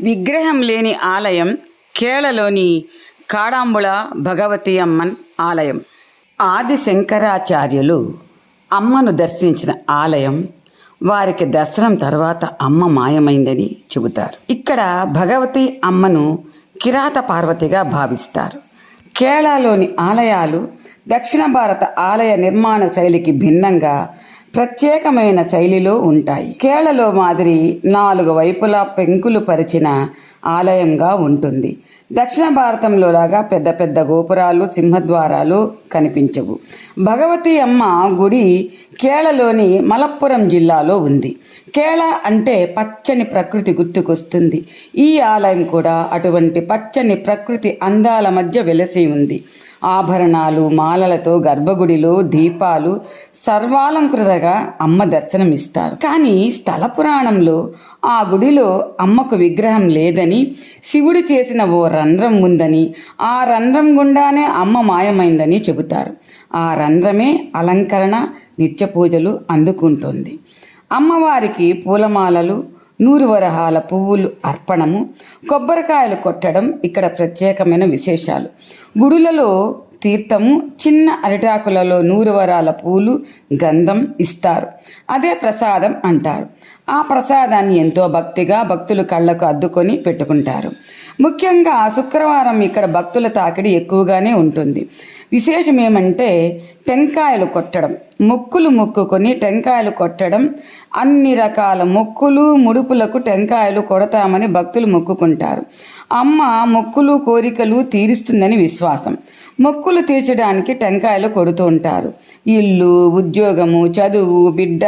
విగ్రహం లేని ఆలయం కేరళలోని కాడాంబుళ భగవతి అమ్మన్ ఆలయం. ఆది శంకరాచార్యులు అమ్మను దర్శించిన ఆలయం వారికి దర్శనం తర్వాత అమ్మ మాయమైందని చెబుతారు. ఇక్కడ భగవతి అమ్మను కిరాత పార్వతిగా భావిస్తారు. కేరళలోని ఆలయాలు దక్షిణ భారత ఆలయ నిర్మాణ శైలికి భిన్నంగా ప్రత్యేకమైన శైలిలో ఉంటాయి. కేరళలో మాదిరి నాలుగు వైపులా పెంకులు పరిచిన ఆలయంగా ఉంటుంది. దక్షిణ భారతంలో లాగా పెద్ద పెద్ద గోపురాలు సింహద్వారాలు కనిపించవు. భగవతి అమ్మ గుడి కేరళలోని మలప్పురం జిల్లాలో ఉంది. కేళ అంటే పచ్చని ప్రకృతి గుర్తుకొస్తుంది. ఈ ఆలయం కూడా అటువంటి పచ్చని ప్రకృతి అందాల మధ్య వెలసి ఉంది. ఆభరణాలు మాలలతో గర్భగుడిలో దీపాలు సర్వాలంకృతగా అమ్మ దర్శనమిస్తారు. కానీ స్థల పురాణంలో ఆ గుడిలో అమ్మకు విగ్రహం లేదని శివుడు చేసిన ఓ రంధ్రం ఉందని ఆ రంధ్రం గుండానే అమ్మ మాయమైందని చెబుతారు. ఆ రంధ్రమే అలంకరణ నిత్య పూజలు అందుకుంటుంది. అమ్మవారికి పూలమాలలు నూరువరహాల పువ్వులు అర్పణము కొబ్బరికాయలు కొట్టడం ఇక్కడ ప్రత్యేకమైన విశేషాలు. గుడులలో తీర్థము చిన్న అరిటాకులలో నూరువరాల పూలు గంధం ఇస్తారు. అదే ప్రసాదం అంటారు. ఆ ప్రసాదాన్ని ఎంతో భక్తిగా భక్తులు కళ్ళకు అద్దుకొని పెట్టుకుంటారు. ముఖ్యంగా శుక్రవారం ఇక్కడ భక్తుల తాకిడి ఎక్కువగానే ఉంటుంది. విశేషం ఏమంటే టెంకాయలు కొట్టడం మొక్కులు మొక్కుకొని టెంకాయలు కొట్టడం అన్ని రకాల మొక్కులు ముడుపులకు టెంకాయలు కొడతామని భక్తులు మొక్కుకుంటారు. అమ్మ మొక్కులు కోరికలు తీరుస్తుందని విశ్వాసం. మొక్కులు తీర్చడానికి టెంకాయలు కొడుతూ ఉంటారు. ఇల్లు ఉద్యోగము చదువు బిడ్డ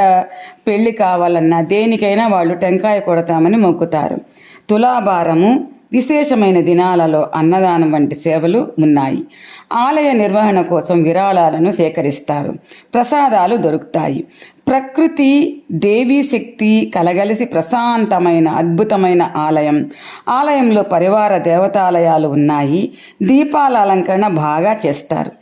పెళ్ళి కావాలన్నా దేనికైనా వాళ్ళు టెంకాయ కొడతామని మొక్కుతారు. తులాభారము విశేషమైన దినాలలో అన్నదానం వంటి సేవలు ఉన్నాయి. ఆలయ నిర్వహణ కోసం విరాళాలను సేకరిస్తారు. ప్రసాదాలు దొరుకుతాయి. ప్రకృతి దేవీ శక్తి కలగలిసి ప్రశాంతమైన అద్భుతమైన ఆలయం. ఆలయంలో పరివార దేవతాలయాలు ఉన్నాయి. దీపాల అలంకరణ బాగా చేస్తారు.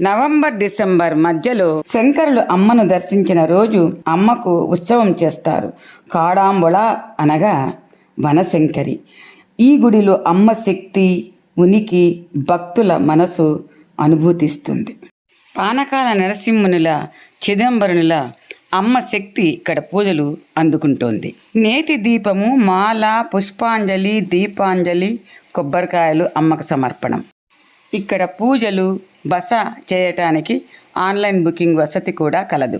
నవంబర్ డిసెంబర్ మధ్యలో శంకరులు అమ్మను దర్శించిన రోజు అమ్మకు ఉత్సవం చేస్తారు. కాడాంబుళ అనగా వనశంకరి. ఈ గుడిలో అమ్మ శక్తి ఉనికి భక్తుల మనసు అనుభూతిస్తుంది. పానకాల నరసింహునిల చిదంబరునిల అమ్మ శక్తి ఇక్కడ పూజలు అందుకుంటోంది. నేతి దీపము మాల పుష్పాంజలి దీపాంజలి కొబ్బరికాయలు అమ్మకు సమర్పణం. ఇక్కడ పూజలు బస చేయటానికి ఆన్లైన్ బుకింగ్ వసతి కూడా కలదు.